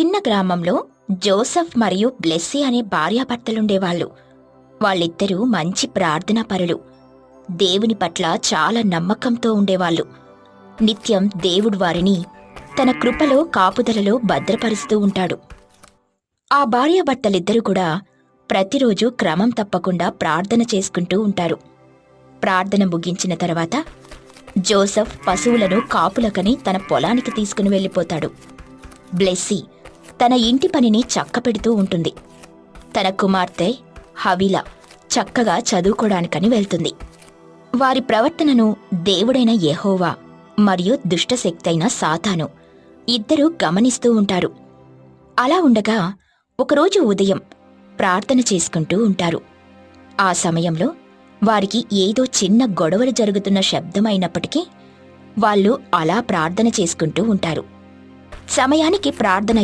చిన్న గ్రామంలో జోసఫ్ మరియు బ్లెస్సీ అనే భార్యాభర్తలుండేవాళ్ళు. వాళ్ళిద్దరూ మంచి ప్రార్థనా పరులు దేవుని పట్ల చాలా నమ్మకంతో ఉండేవాళ్ళు. నిత్యం దేవుడు వారిని తన కృపలో కాపుదలలో భద్రపరుస్తూ ఉంటాడు. ఆ భార్యాభర్తలిద్దరూ కూడా ప్రతిరోజు క్రమం తప్పకుండా ప్రార్థన చేసుకుంటూ ఉంటారు. ప్రార్థన ముగించిన తర్వాత జోసఫ్ పశువులను కాపులకని తన పొలానికి తీసుకుని వెళ్ళిపోతాడు. బ్లెస్సీ తన ఇంటి పనిని చక్కపెడుతూ ఉంటుంది. తన కుమార్తె హవిల చక్కగా చదువుకోడానికని వెళ్తుంది. వారి ప్రవర్తనను దేవుడైన యెహోవా మరియు దుష్టశక్తైన సాతాను ఇద్దరూ గమనిస్తూ ఉంటారు. అలా ఉండగా ఒకరోజు ఉదయం ప్రార్థన చేసుకుంటూ ఉంటారు. ఆ సమయంలో వారికి ఏదో చిన్న గొడవలు జరుగుతున్న శబ్దమైనప్పటికీ వాళ్ళు అలా ప్రార్థన చేసుకుంటూ ఉంటారు. సమయానికి ప్రార్థన